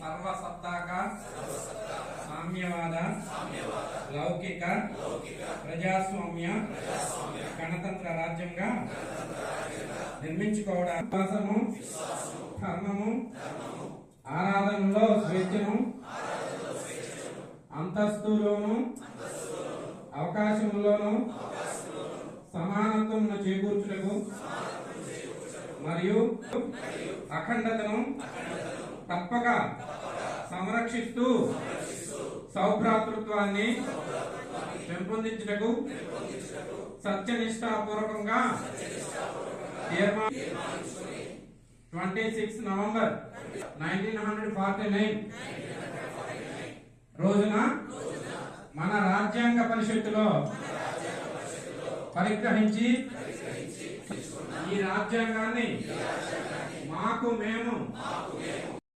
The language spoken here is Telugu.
సర్వసత్తాకామ్యవాద లౌకిక ప్రజాస్వామ్య గణతంత్ర రాజ్యంగా నిర్మించుకోవడం ధర్మము ఆరాధనలో స్వేచ్ఛను అంతస్తులోను అవకాశములోను సమానత్వం చేకూరు మరియు అఖండతను తప్పక సంరక్షిస్తూ సౌభ్రాతృత్వాన్ని పెంపొందించుటకు సత్యనిష్టాపూర్వకంగా twenty six November nineteen hundred forty nine రోజున మన రాజ్యాంగ పరిషత్తులో పరిగ్రహించి ఈ రాజ్యాంగాన్ని మాకు మేము